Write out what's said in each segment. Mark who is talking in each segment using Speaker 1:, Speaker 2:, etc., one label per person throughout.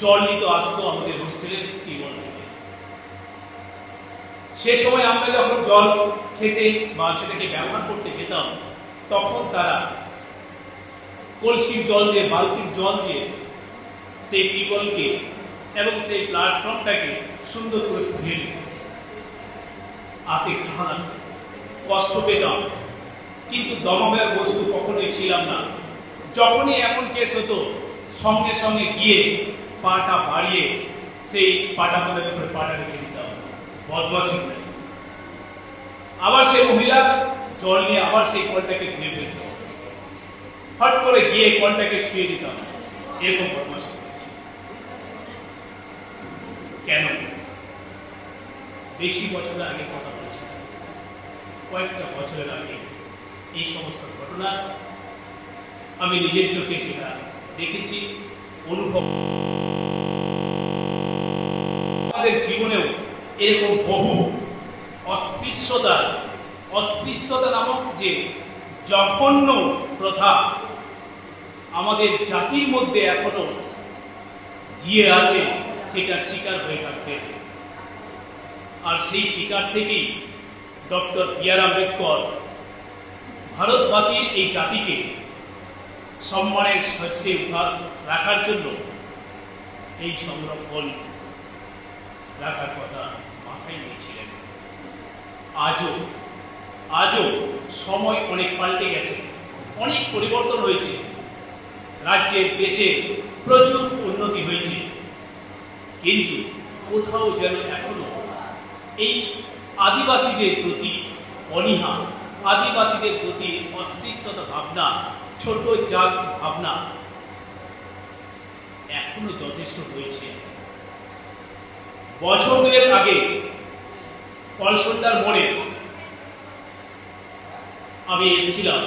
Speaker 1: জল নিতে আসতো আমাদের হোস্টেলের টিউবওয়েল থেকে সে সময় আমরা যখন জল খেতে বা সেটাকে ব্যবহার করতে যেতাম, তখন তারা কলসির জল দিয়ে, বালতির জল দিয়ে সেই টিউবওয়েলকে এবং সেই প্ল্যাটফর্মটাকে সুন্দর করে ধুয়ে দিত। ঘা লাগতো কষ্ট পেতাম। কিন্তু দমমের বস্তু কখনোই ছিলাম না। যখনই এমন কেস হতো, সঙ্গে সঙ্গে গিয়ে পাটা বাড়িয়ে সেই পাটা মনের উপরে পাটা রেখে দিতাম বদমাসি আবার সেই মহিলা জল নিয়ে আবার সেই কলটাকে ধুয়ে ফেলত হট করে গিয়ে কলটাকে ছুঁয়ে দিতাম এরকম বদমাসি কেন বেশি বছরের আগে কথা বলছি কয়েকটা বছরের আগে এই সমস্ত ঘটনা আমি নিজের চোখে সেটা দেখেছি অনুভব আমাদের জীবনেও এরকম বহু অস্পৃশ্যতা অস্পৃশ্যতা নামক যে জঘন্য প্রথা আমাদের জাতির মধ্যে এখনও জিয়ে আছে, সেটার শিকার হয়ে থাকবে আর সেই শিকার থেকেই ডক্টর বি আর আম্বেদকর ভারতবাসীর এই জাতিকে সম্মানের শস্যে উদ্ধার রাখার জন্য এই সংরক্ষণ রাখার কথা মাথায় নিয়েছিলেন আজও আজও সময় অনেক পাল্টে গেছে অনেক পরিবর্তন হয়েছে রাজ্যের দেশে প্রচুর উন্নতি হয়েছে। কিন্তু কোথাও যেন এখনও এই আদিবাসীদের প্রতি অনীহা, আদিবাসীদের প্রতি অস্পৃশ্যতা ভাবনা, ছোট জাত ভাবনা এখনও যথেষ্ট হয়েছে। বছর দুয়েক আগে কলসন্ডার মোড়ে আমি এসেছিলাম।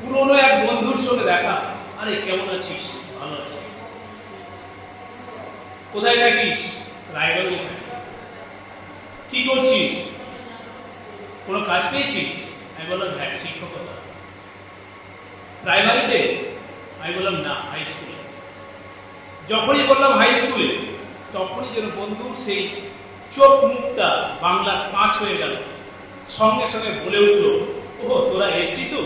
Speaker 1: পুরনো এক বন্ধুর সঙ্গে দেখা। আরে, কেমন আছিস? ভালো আছি। কোথায় থাকিস? রায়গঞ্জে কি করছিস? কোনো কাজ পেয়েছিস? আমি বললাম হ্যাঁ শিক্ষকতা। প্রাইমারিতে আমি বললাম, না হাই স্কুলে যখনই বললাম হাই স্কুলে তখনই যেন বন্ধুর সেই চোখ মুখটা বাংলার পাঁচ হয়ে গেল। সঙ্গে সঙ্গে বলে উঠল ও তোরা এসছি তো?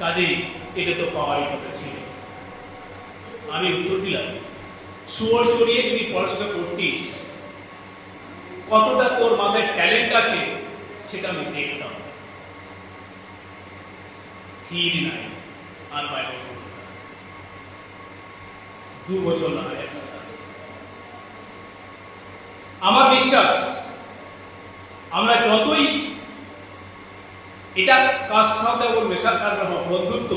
Speaker 1: কাজেই এটা তো পাওয়ারই কথা ছিল। আমি উত্তর দিলাম, শুয়োর চড়িয়ে যদি পড়াশোনা করতিস, কতটা তোর মাথায় ট্যালেন্ট আছে সেটা আমি দেখতাম। স্থির নাই, আর বাইরে দু বছর না হয়। আমার বিশ্বাস আমরা যতই এটা কাস্ট সাথে কারণে হোক, বন্ধুত্ব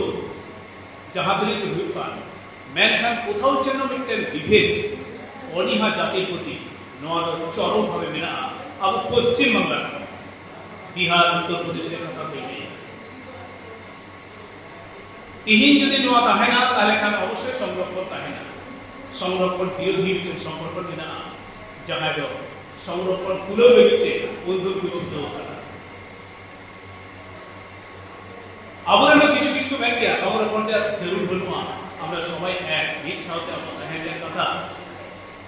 Speaker 1: যাহাদের পান ম্যানখান কোথাও যেন একটা বিভেদ অনীহা জাতির প্রতি নয় চরমভাবে মেনা আবু পশ্চিমবাংলার বিহার উত্তরপ্রদেশের কথা কইলে তিহিন যদি নোয়া তাহে না তাহলে খান অবশ্যই সংরক্ষণ তাহে না। সংরক্ষণ বিরোধী সংরক্ষণ না। যাহাজ সংরক্ষণ বেরিতে বন্ধুর কুচিত আবরণ কিছু কিছু ব্যাংকিয়া সংরক্ষণটা জরুর বলব আমরা সবাই এক। এক সাথে আমরা তাহেনের কথা।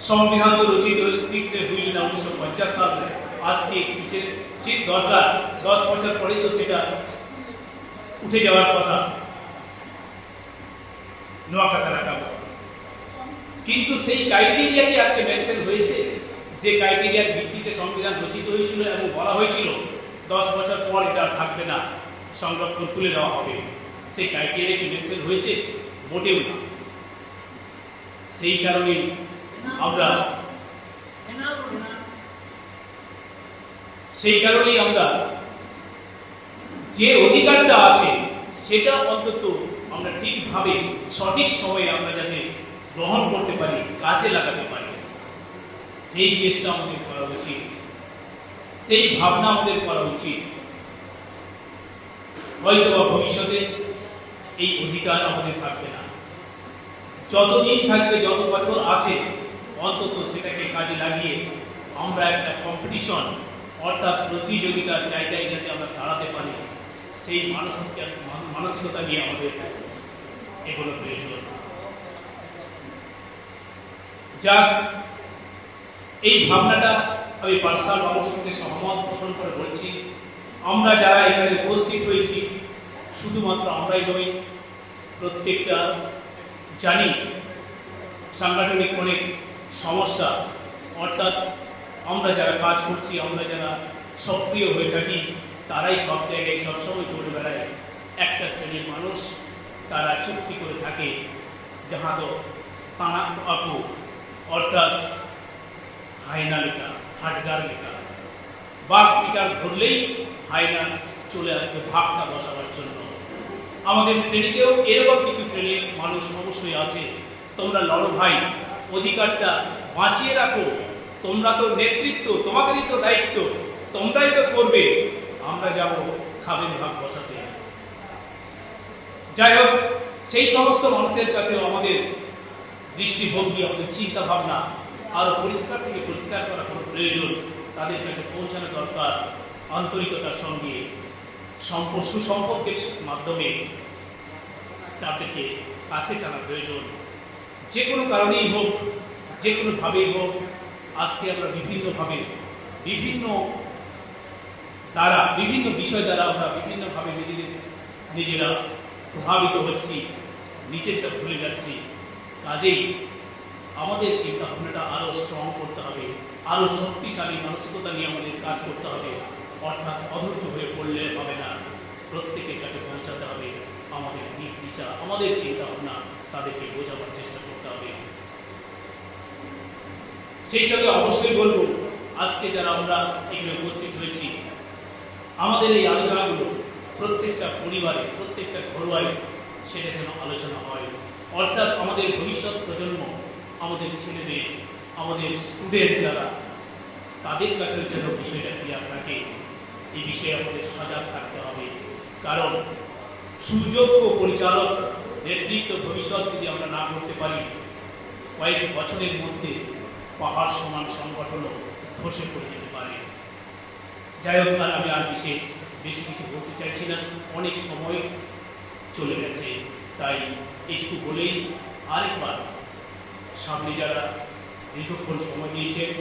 Speaker 1: সংবিধান রচিত তিরিশে দুই জুন উনিশশো পঞ্চাশ সালে। আজকে কিসের ঠিক দরকার দশ বছর পরেই তো সেটা উঠে যাওয়ার কথা। নোয়া কথা রাখা কিন্তু সেই ক্রাইটেরিয়া কি আজকে মেনশন হয়েছে? যে ক্রাইটেরিয়ার ভিত্তিতে সংবিধান রচিত হয়েছিল এবং বলা হয়েছিল, দশ বছর পর এটা থাকবে না, সংরক্ষণ তুলে দেওয়া হবে। সেই ক্রাইটেরিয়া কি মেনশন হয়েছে? মোটেও না। সেই কারণে আমরা সেই কারণেই আমরা যে অধিকারটা আছে, সেটা অন্তত আমরা ঠিকভাবে, সঠিক সময়ে আমরা যাতে গ্রহণ করতে পারি, কাজে লাগাতে পারি। সেই চেষ্টা আমাদের করা উচিত। সেই ভাবনা আমাদের করা উচিত। হয়তো বা ভবিষ্যতে এই অধিকার আমাদের থাকবে না। যতদিন থাকবে, যত বছর আছে, অন্তত সেটাকে কাজে লাগিয়ে আমরা একটা কম্পিটিশন অর্থাৎ প্রতিযোগিতার জায়গায় যাতে আমরা দাঁড়াতে পারি, সেই মানসিকতা মানসিকতা নিয়ে আমাদের এগুলো প্রয়োজন। যাক এই ভাবনাটা আমি পার্সাল বাবুর সঙ্গে সহমত পোষণ করে বলছি। আমরা যারা এখানে উপস্থিত হয়েছি, শুধুমাত্র আমরাই নই, প্রত্যেকটা জানি সাংগঠনিক অনেক সমস্যা। অর্থাৎ আমরা যারা কাজ করছি, আমরা যারা সক্রিয় হয়ে থাকি, তারাই সব জায়গায় সবসময় দৌড়ে বেড়ায়। একটা শ্রেণির মানুষ, তারা চুক্তি করে থাকে যাহা তো তাঁরা অর্থাৎ হায়না লেখা হাটগার লেখা বাঘ শিকার ধরলেই হায়না চলে আসবে ভাগটা বসাবার জন্য। আমাদের শ্রেণীতেও এরকম কিছু শ্রেণির মানুষ অবশ্যই আছে। তোমরা লড়ো ভাই, অধিকারটা বাঁচিয়ে রাখো। তোমরা তো নেতৃত্ব, তোমাদেরই তো দায়িত্ব। তোমরাই তো করবে। আমরা যাব খাবেন ভাগ বসাতে। যাই হোক, সেই সমস্ত মানুষের কাছে আমাদের দৃষ্টিভঙ্গি, আমাদের চিন্তা ভাবনা আরও পরিষ্কার থেকে পরিষ্কার করা কোনো প্রয়োজন তাদের কাছে পৌঁছানো দরকার আন্তরিকতার সঙ্গে সম্পর্ক সুসম্পর্কের মাধ্যমে তাদেরকে কাছে টানা প্রয়োজন। যে কোনো কারণেই হোক, যে কোনোভাবেই হোক, আজকে আমরা বিভিন্নভাবে, বিভিন্ন দ্বারা, বিভিন্ন বিষয় দ্বারা আমরা বিভিন্নভাবে নিজেদের নিজেরা প্রভাবিত হচ্ছি নিচেরটা ভুলে যাচ্ছি। কাজেই আমাদের চিন্তা ভাবনাটা আরও স্ট্রং করতে হবে আরও শক্তিশালী মানসিকতা নিয়ে আমাদের কাজ করতে হবে। অর্থাৎ অধৈর্য হয়ে পড়লে হবে না। প্রত্যেকের কাছে পৌঁছাতে হবে। আমাদের দিক দিশা, আমাদের চিন্তা ভাবনা তাদেরকে বোঝাবার চেষ্টা করতে হবে। সেই সাথে অবশ্যই বলব, আজকে যারা আমরা এখানে উপস্থিত হয়েছি, আমাদের এই আলোচনাগুলো প্রত্যেকটা পরিবারে, প্রত্যেকটা ঘরোয়ায় সেটা যেন আলোচনা হয়। অর্থাৎ আমাদের ভবিষ্যৎ প্রজন্ম আমাদের ছেলে মেয়ে আমাদের স্টুডেন্ট যারা, তাদের কাছে যেন বিষয়টা কি আপনাকে, এই বিষয়ে আমাদের সজাগ থাকতে হবে। কারণ সুযোগ্য পরিচালক নেতৃত্ব ভবিষ্যৎ যদি আমরা না করতে পারি, কয়েক বছরের মধ্যে পাহাড় সমান সংগঠনও ধসে পড়ে যেতে পারে। যাই হোক, আর আমি আর বিশেষ, বেশি কিছু বলতে চাইছি না, অনেক সময় চলে গেছে। তাই এইটুকু বলেই আরেকবার সামনে যারা দীর্ঘক্ষণ সময় দিয়েছেন।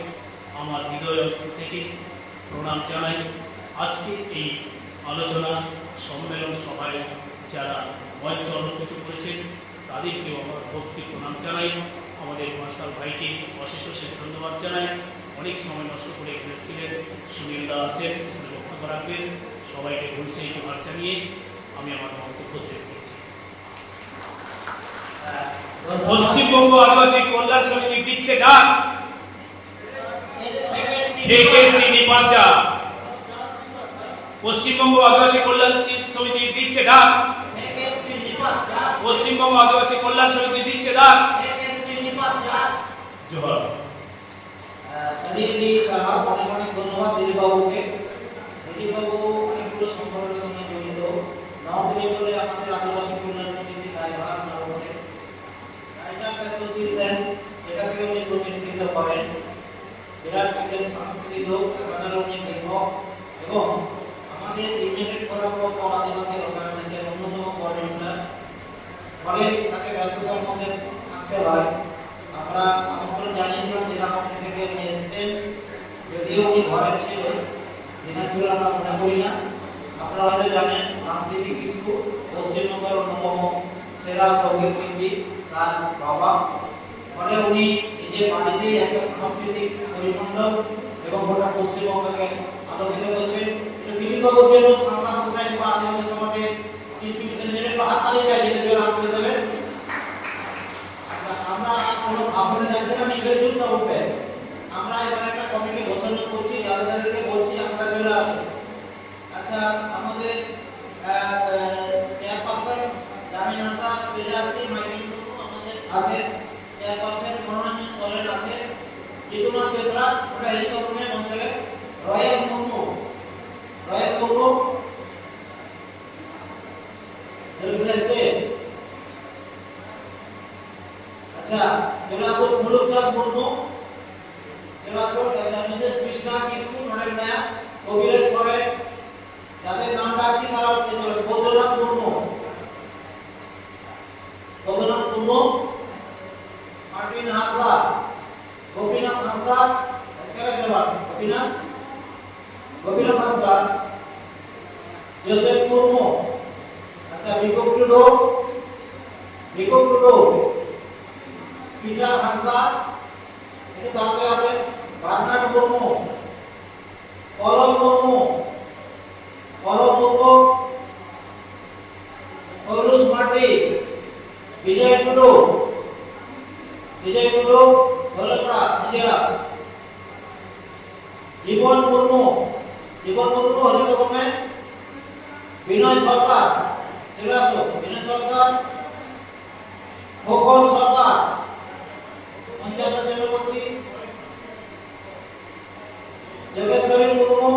Speaker 1: আমার হৃদয় থেকে প্রণাম জানাই। আজকে এই আলোচনা, সম্মেলন সভায় যারা মঞ্চ অলঙ্কৃত করেছেন, তাদেরকেও আমার ভক্তি প্রণাম জানাই। আমাদের মার্শাল ভাইকে অশেষ অশেষ ধন্যবাদ জানাই। অনেক সময় নষ্ট করে এখানে এসেছিলেন সুনীলদা আছেন বক্তব্য রাখবেন। সবাইকে বলছে জোহার জানিয়ে আমি আমার বক্তব্য শেষ করছি। পশ্চিমবঙ্গ আদিবাসী কল্যাণ সমিতি দিচ্ছে ডাক। পশ্চিমবঙ্গ আদিবাসী কল্যাণ সমিতি দিচ্ছে ডাক। পশ্চিমবঙ্গ আদিবাসী কল্যাণ সমিতি দিচ্ছে ডাক। জোহার।
Speaker 2: অনেক অনেক ধন্যবাদ দিদিবাবু অনেকগুলো সংগঠনের সঙ্গে জড়িত নবদিনে বলে আমাদের আদিবাসী কল্যাণ সমিতি দায়ভার নবদিনে রাইটার্স অ্যাসোসিয়েশন এটা থেকে উনি প্রতিনিধিত্ব করেন বিরাট সাংস্কৃতিক লোক আমাদের লেখক এবং আমাদের United Forum of Adivasi Organization অন্যতম কোঅর্ডিনেটর ফলে তাকে ব্যস্ততার মধ্যে থাকতে হয়। আমরা আমন্ত্রণ জানিয়েছিলাম জেলা কমিটি থেকে উনি এসেছেন। যদিও উনি ঘরে ছিলেন দিনাজপুর আমরা মনে করি না। আপনারা হয়তো জানেন রামদিদি কিস্কু পশ্চিমবঙ্গের অন্যতম সেরা সংগীত শিল্পী, তার বাবা। ফলে উনি নিজের বাড়িতেই একটা সাংস্কৃতিক পরিমণ্ডল এবং গোটা পশ্চিমবঙ্গকে আলোকিত দেবেন আমরা নিজের জন্য আমরা একটা করছি বলছি আচ্ছা আমাদের আমাদের চেয়ারপারসন মনোরঞ্জন সোরেন আছে জিতুনাথ বেসরা ওটা হেলিকপ্টারে মন্ত্রে Royal Murmu Royal Murmu representative আচ্ছা চলে আসো মুলুকচাঁদ মুর্মু চলে আসো মিসেস কৃষ্ণা কিস্কু নডেল নায়া কবিরেশ করে যাদের নামটা আছে তারা উঠে চলে বৈদ্যনাথ মুর্মু বৈদ্যনাথ মুর্মু মার্টিন হাসদা গোপীনাথ হাঁসদা এখানে সেবা গোপীনাথ গোপীনাথ হাঁসদা জোসেফ মুর্মু আচ্ছা বিকক টুডু বিকক টুডু পিটার হাঁসদা একটু তাড়াতাড়ি আসেন বার্নার্ড মুর্মু কলম মুর্মু কলম মুর্মু পৌলুস মার্টি বিজয় টুডু বিজয় টুডু দৌলতরা নিজেরা জীবন মুর্মু জীবন মুর্মু হরিত গভর্নমেন্ট বিনয় সরকার চলে আসো বিনয় সরকার খোকন সরকার পঞ্চায়েত চক্রবর্তী যোগেশ্বরী মুর্মু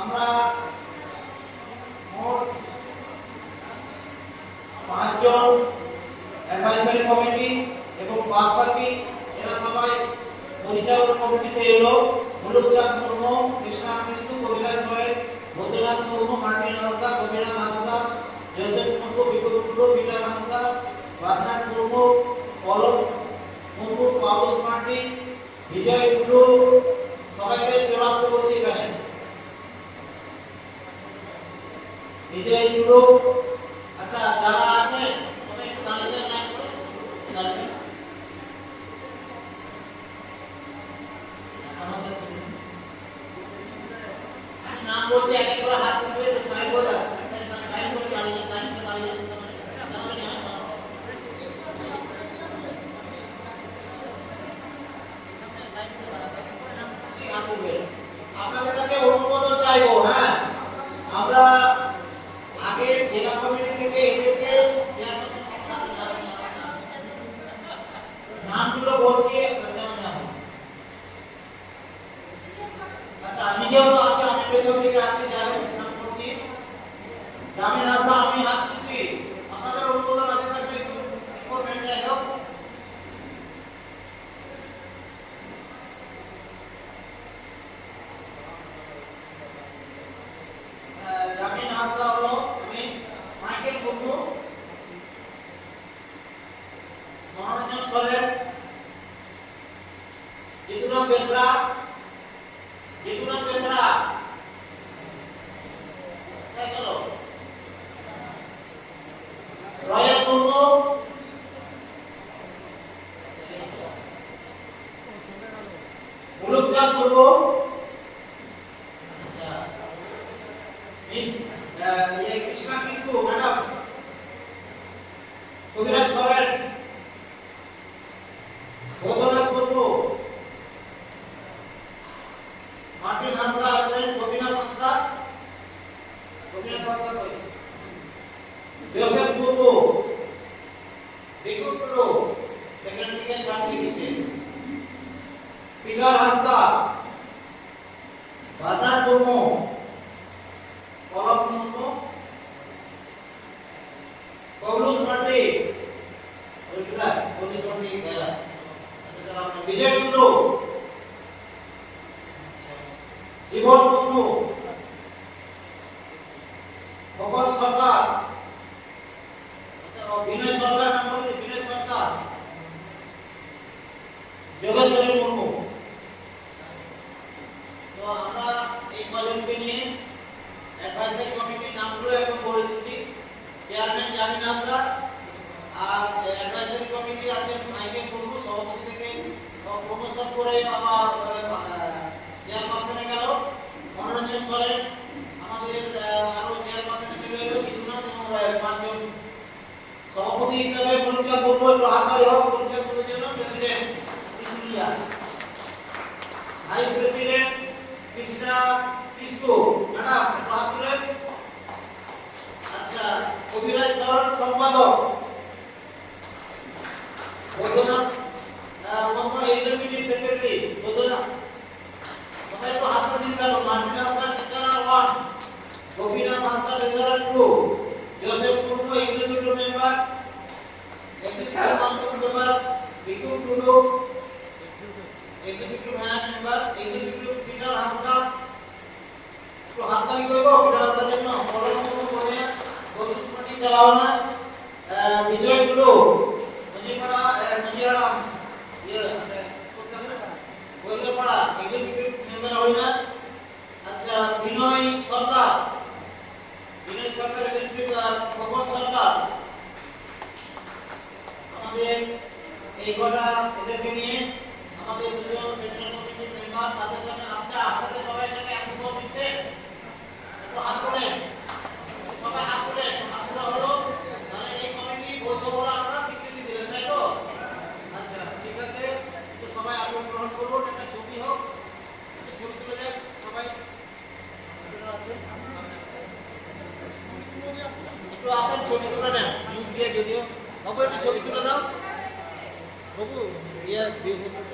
Speaker 2: আমরা মোট পাঁচজন অ্যাডভাইজারি কমিটি এবং বাদ বাকি এরা সবাই পরিচালন কমিটিতে এলো Mulukchand Murmu Krishna Kabiraj Sohel Baidyanath Murmu Martin Hansda Kabiraj Hansda Joseph Murmu Bipul Peter Hansda বাদনাথ Murmu Palak Murmu Paulus মার্টি বিজয় টুডু সবাইকে আসতে এখানে বিজয় টুডু আচ্ছা যারা আছেন সবাই একটু দাঁড়িয়ে যান লাইন করে দাঁড়িয়ে আমাদের আমি নাম বলছি এক এক করে হাত তুলবে তো সবাই বলে লাইন করে দাঁড়িয়ে যান লাইন করে দাঁড়িয়ে যান দাঁড়িয়ে যান আপনাদের কাছে অনুমোদন চাইব হ্যাঁ আমরা আগে জেলা কমিটি থেকে এদেরকে নামগুলো বলছি আচ্ছা নিজেও তো আছে আমি পেছন থেকে আজকে যাবেন নাম করছি জামিন রাস্তা আমি হাত louvor. করে আবার চেয়ারপারসনে গেল, মনোরঞ্জন সরেন আমাদের আরও চেয়ারপারসনে চলে এলো বিদ্যুনাথ এবং পাঁচজন সভাপতি হিসাবে পরিচয় করব, একটু হাতারি হোক পরিচয় করার জন্য president vice president Krishna Krishna, madam, একটু হাত তুলেন আচ্ছা কবিরাজ সরণ সম্পাদক। Baidyanath saya itu dulu itu dulu memang. Memang. Dulu. Itu memang. Hantar. Itu Kalau punya. Kalau dulu. খবর আচ্ছা, সরকার। আমাদের এই ঘটনা এদেরকে নিয়ে আমাদের দুজন সেন্ট্রাল কমিটির মেম্বার তাদের সামনে আপনারা, আপনাদের Thank you.